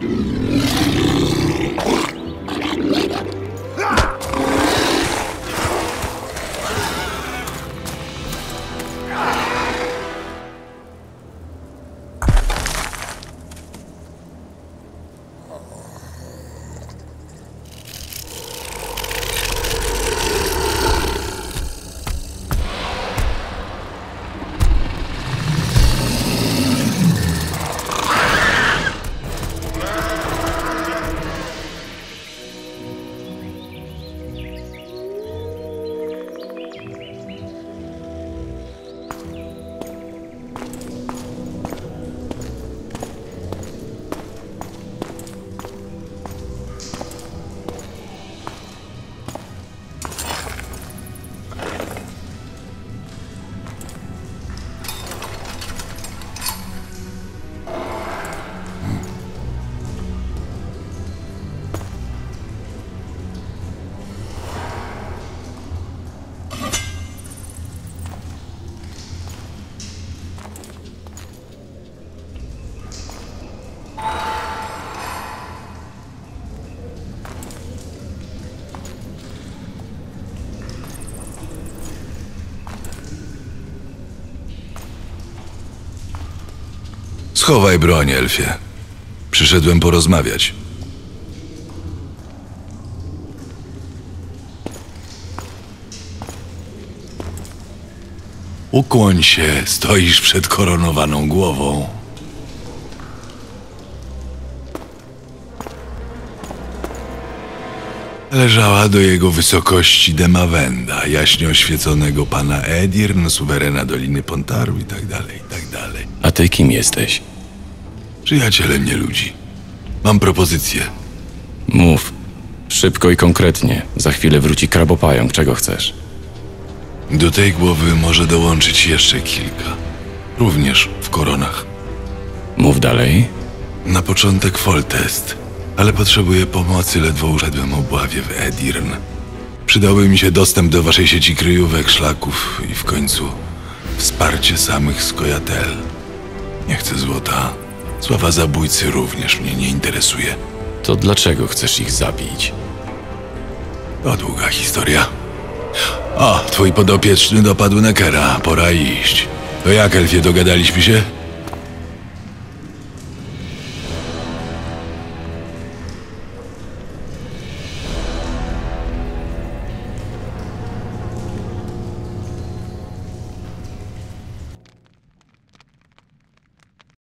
Do it. Schowaj broń, Elfie. Przyszedłem porozmawiać. Ukłoń się, stoisz przed koronowaną głową. Leżała do jego wysokości Demawenda, jaśnie oświeconego pana Edirn, suwerena Doliny Pontaru i tak dalej, i tak dalej. A ty kim jesteś? Przyjacielem nie ludzi. Mam propozycję. Mów. Szybko i konkretnie. Za chwilę wróci krabopająk. Czego chcesz? Do tej głowy może dołączyć jeszcze kilka. Również w koronach. Mów dalej. Na początek Foltest, ale potrzebuję pomocy, ledwo uszedłem obławie w Edirn. Przydałby mi się dostęp do waszej sieci kryjówek, szlaków i w końcu wsparcie samych skojatel. Nie chcę złota. Sława zabójcy również mnie nie interesuje. To dlaczego chcesz ich zabić? To długa historia. O, twój podopieczny dopadł Nekera. Pora iść. To jak, Elfie, dogadaliśmy się?